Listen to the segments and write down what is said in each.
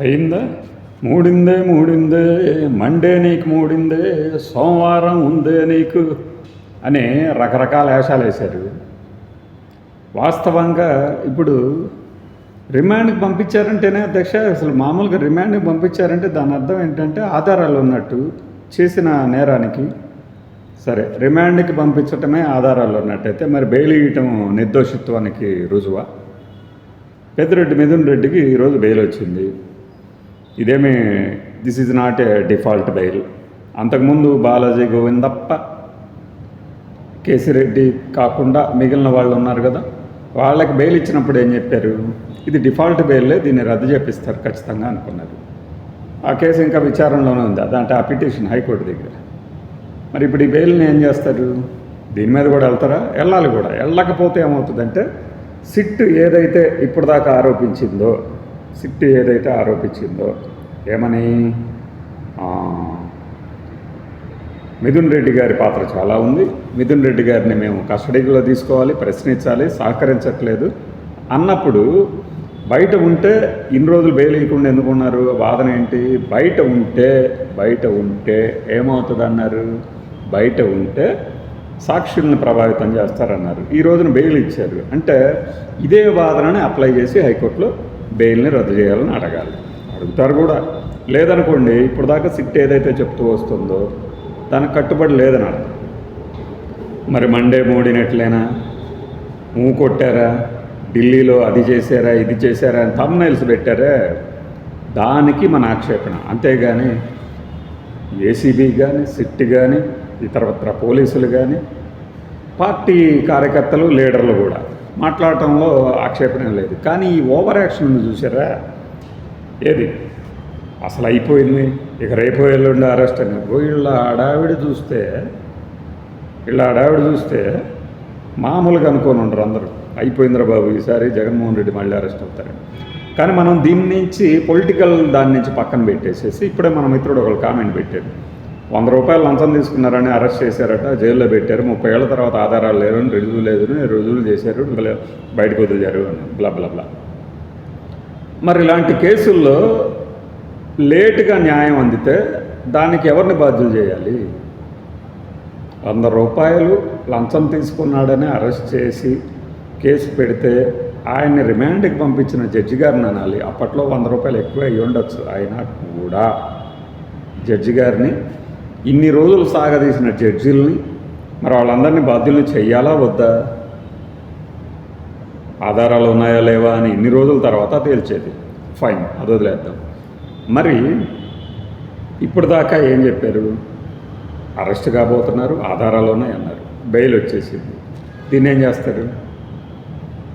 అయిందా? మూడిందే మూడిందే మండే నీకు మూడిందే సోమవారం ఉందే నీకు అని రకరకాల వేషాలు వేశారు. వాస్తవంగా ఇప్పుడు రిమాండ్కి పంపించారంటేనే అధ్యక్ష అసలు మామూలుగా రిమాండ్కి పంపించారంటే దాని అర్థం ఏంటంటే ఆధారాలు ఉన్నట్టు చేసిన నేరానికి సరే రిమాండ్కి పంపించటమే ఆధారాలు ఉన్నట్టయితే మరి బెయిల్ ఇవ్వటం నిర్దోషిత్వానికి రుజువా? పెద్దిరెడ్డి మిథున్ రెడ్డికి ఈరోజు బెయిల్ వచ్చింది. ఇదేమి this is not a default bail అంతకుముందు బాలాజీ గోవిందప్ప కేసిరెడ్డి కాకుండా మిగిలిన వాళ్ళు ఉన్నారు కదా వాళ్ళకి బెయిల్ ఇచ్చినప్పుడు ఏం చెప్పారు? ఇది డిఫాల్ట్ బెయిల్లే దీన్ని రద్దు చేపిస్తారు ఖచ్చితంగా అనుకున్నారు. ఆ కేసు ఇంకా విచారణలోనే ఉంది అదంటే ఆ పిటిషన్ హైకోర్టు దగ్గర. మరి ఇప్పుడు ఈ బెయిల్ని ఏం చేస్తారు? దీని మీద కూడా వెళ్తారా? వెళ్ళాలి కూడా. వెళ్ళకపోతే ఏమవుతుందంటే సిట్ ఏదైతే ఇప్పటిదాకా ఆరోపించిందో సిట్ ఏదైతే ఆరోపించిందో ఏమని? మిథున్ రెడ్డి గారి పాత్ర చాలా ఉంది. మిథున్ రెడ్డి గారిని మేము కస్టడీలో తీసుకోవాలి ప్రశ్నించాలి సహకరించట్లేదు. అన్నప్పుడు బయట ఉంటే ఇన్ని రోజులు బెయిల్ ఇవ్వకుండా ఎందుకున్నారు వాదన ఏంటి? బయట ఉంటే బయట ఉంటే ఏమవుతుంది అన్నారు? బయట ఉంటే సాక్షుల్ని ప్రభావితం చేస్తారన్నారు. ఈ రోజున బెయిల్ ఇచ్చారు. అంటే ఇదే వాదనని అప్లై చేసి హైకోర్టులో బెయిల్ని రద్దు చేయాలని అడగాలి. అడుగుతారు కూడా. లేదనుకోండి ఇప్పుడు దాకా సిట్ ఏదైతే చెప్తూ వస్తుందో దానికి కట్టుబడి లేదని అర్థం. మరి మండే మోడినట్లేనా ఊ కొట్టారా? ఢిల్లీలో అది చేశారా ఇది చేశారా అని తమ్నైల్స్ పెట్టారే? దానికి మన ఆక్షేపణ. అంతేగాని ఏసీబీ కానీ సిట్ కానీ ఇతరత్ర పోలీసులు కానీ పార్టీ కార్యకర్తలు లీడర్లు కూడా మాట్లాడటంలో ఆక్షేపణ లేదు. కానీ ఈ ఓవర్ యాక్షన్ చూసారా? ఏది? అసలు అయిపోయింది. ఇక రేపు ఎల్లుండి అరెస్ట్ అని. వీళ్ళ హడావిడి చూస్తే వీళ్ళ హడావిడి చూస్తే మామూలుగా అనుకోని ఉండరు అందరూ. అయిపోయిందిరా బాబు ఈసారి జగన్మోహన్ రెడ్డి మళ్ళీ అరెస్ట్ అవుతారు కానీ మనం దీని నుంచి పొలిటికల్ దాని నుంచి పక్కన పెట్టేసేసి ఇప్పుడే మన మిత్రుడు ఒకళ్ళు కామెంట్ పెట్టాడు వంద రూపాయలు లంచం తీసుకున్నారని అరెస్ట్ చేశారట జైల్లో పెట్టారు ముప్పై ఏళ్ళ తర్వాత ఆధారాలు లేరని రుజువు లేదని రుజువులు చేశారు మళ్ళీ బయటకు వదిలేరు అని బ్లా బ్లా బ్లా. మరి ఇలాంటి కేసుల్లో లేటుగా న్యాయం అందితే దానికి ఎవరిని బాధ్యులు చేయాలి? వంద రూపాయలు లంచం తీసుకున్నాడని అరెస్ట్ చేసి కేసు పెడితే ఆయన్ని రిమాండ్కి పంపించిన జడ్జి గారిని అనాలి. అప్పట్లో వంద రూపాయలు ఎక్కువ అయ్యి ఉండొచ్చు అయినా కూడా జడ్జి గారిని ఇన్ని రోజులు సాగదీసిన జడ్జిల్ని మరి వాళ్ళందరినీ బాధ్యుల్ని చెయ్యాలా వద్దా? ఆధారాలు ఉన్నాయా లేవా అని ఇన్ని రోజుల తర్వాత తేల్చేది. ఫైన్ అది వదిలేద్దాం. మరి ఇప్పుడు దాకా ఏం చెప్పారు? అరెస్ట్ కాబోతున్నారు ఆధారాలు ఉన్నాయి అన్నారు. బెయిల్ వచ్చేసింది. దీన్ని ఏం చేస్తారు?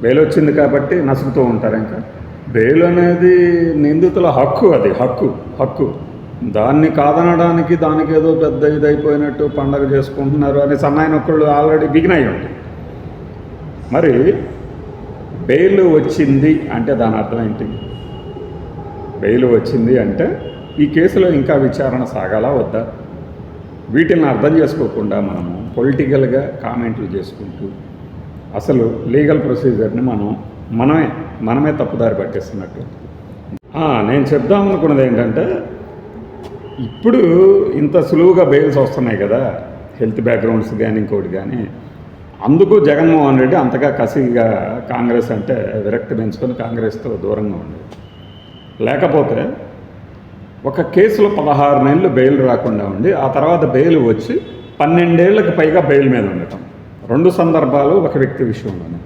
బెయిల్ వచ్చింది కాబట్టి నసుగుతూ ఉంటారు ఇంకా. బెయిల్ అనేది నిందితుల హక్కు అది హక్కు హక్కు. దాన్ని కాదనడానికి దానికి ఏదో పెద్ద ఇదైపోయినట్టు పండగ చేసుకుంటున్నారు అని సన్నాయి నొక్కుళ్ళు ఆల్రెడీ బిగినై ఉంటాయి. మరి బెయిల్ వచ్చింది అంటే దాని అర్థం ఏంటి? బెయిల్ వచ్చింది అంటే ఈ కేసులో ఇంకా విచారణ సాగాలా వద్దా? వీటిని అర్థం చేసుకోకుండా మనము పొలిటికల్గా కామెంట్లు చేసుకుంటూ అసలు లీగల్ ప్రొసీజర్ని మనం మనమే మనమే తప్పుదారి పట్టేస్తున్నట్టు. నేను చెప్దాం అనుకున్నది ఏంటంటే ఇప్పుడు ఇంత సులువుగా బెయిల్స్ వస్తున్నాయి కదా హెల్త్ బ్యాక్గ్రౌండ్స్ కానీ ఇంకోటి కానీ అందుకు జగన్మోహన్ రెడ్డి అంతగా కసిగా కాంగ్రెస్ అంటే విరక్తి పెంచుకొని కాంగ్రెస్తో దూరంగా ఉండేది. లేకపోతే ఒక కేసులో పదహారు నెలలు బెయిల్ రాకుండా ఉండి ఆ తర్వాత బెయిల్ వచ్చి పన్నెండేళ్ళకు పైగా బెయిల్ మీద ఉండటం. రెండు సందర్భాలు ఒక వ్యక్తి విషయంలోనే.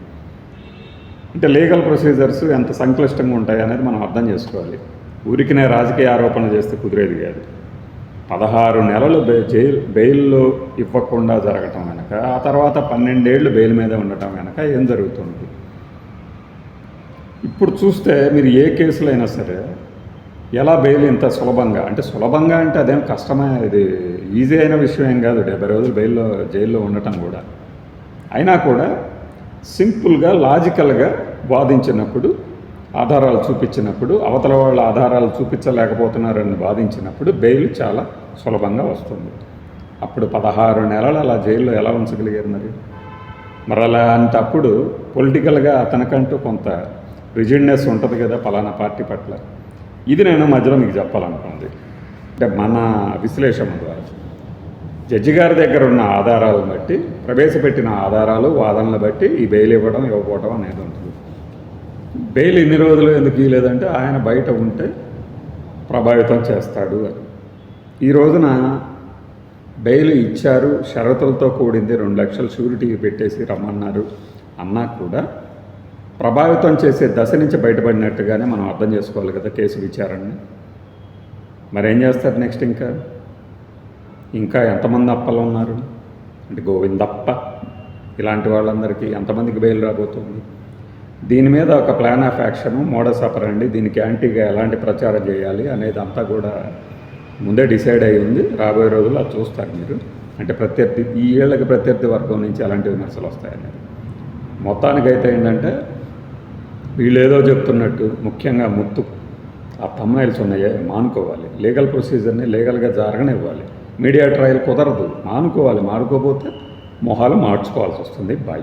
అంటే లీగల్ ప్రొసీజర్స్ ఎంత సంక్లిష్టంగా ఉంటాయి అనేది మనం అర్థం చేసుకోవాలి. ఊరికినే రాజకీయ ఆరోపణలు చేస్తే కుదిరేది కాదు. పదహారు నెలలు బె జైలు బెయిల్లో ఇవ్వకుండా జరగటం వెనక ఆ తర్వాత పన్నెండేళ్ళు బెయిల్ మీద ఉండటం వెనక ఏం జరుగుతుంది? ఇప్పుడు చూస్తే మీరు ఏ కేసులో అయినా సరే ఎలా బెయిల్ ఇంత సులభంగా? అంటే సులభంగా అంటే అదేం కష్టమే ఇది ఈజీ అయిన విషయం ఏం కాదు. డెబ్బై రోజులు బెయిల్లో జైల్లో ఉండటం కూడా. అయినా కూడా సింపుల్గా లాజికల్గా వాదించినప్పుడు ఆధారాలు చూపించినప్పుడు అవతల వాళ్ళ ఆధారాలు చూపించలేకపోతున్నారని వాదించినప్పుడు బెయిల్ చాలా సులభంగా వస్తుంది. అప్పుడు పదహారు నెలలు అలా జైల్లో ఎలా ఉంచగలిగారు మరి? మరి అలాంటప్పుడు పొలిటికల్గా అతనికంటూ కొంత రిజిడ్నెస్ ఉంటుంది కదా పలానా పార్టీ పట్ల. ఇది నేను మధ్యలో మీకు చెప్పాలనుకుంది. అంటే మన విశ్లేషణ ద్వారా. జడ్జి గారి దగ్గర ఉన్న ఆధారాలను బట్టి ప్రవేశపెట్టిన ఆధారాలు వాదనలు బట్టి ఈ బెయిల్ ఇవ్వడం ఇవ్వకపోవడం అనేది ఉంటుంది. బెయిల్ ఇన్ని రోజులు ఎందుకు ఇవ్వలేదంటే ఆయన బయట ఉంటే ప్రభావితం చేస్తాడు అని. ఈ రోజున బెయిల్ ఇచ్చారు షరతులతో కూడింది రెండు లక్షలు షూరిటీ పెట్టేసి రమ్మన్నారు. అన్నా కూడా ప్రభావితం చేసే దశ నుంచి బయటపడినట్టుగానే మనం అర్థం చేసుకోవాలి కదా కేసు విచారణని. మరి ఏం చేస్తారు నెక్స్ట్ ఇంకా? ఇంకా ఎంతమంది అప్పలు ఉన్నారు? అంటే గోవిందప్ప ఇలాంటి వాళ్ళందరికీ ఎంతమందికి బెయిల్ రాబోతుంది? దీని మీద ఒక ప్లాన్ ఆఫ్ యాక్షన్ మోడస్ అండి దీనికి యాంటీగా ఎలాంటి ప్రచారం చేయాలి అనేది అంతా కూడా ముందే డిసైడ్ అయి ఉంది. రాబోయే రోజుల్లో అది చూస్తారు మీరు. అంటే ప్రత్యర్థి ఈ ఏళ్ళకి ప్రత్యర్థి వర్గం నుంచి ఎలాంటి విమర్శలు వస్తాయనేది. మొత్తానికైతే ఏంటంటే వీళ్ళు ఏదో చెప్తున్నట్టు ముఖ్యంగా ముత్తు ఆ తమ్మైల్స్ ఉన్నాయే మానుకోవాలి. లీగల్ ప్రొసీజర్ని లీగల్గా జరగనివ్వాలి. మీడియా ట్రయల్ కుదరదు. మానుకోవాలి. మానుకోకపోతే మొహాలు మార్చుకోవాల్సి వస్తుంది. బాయ్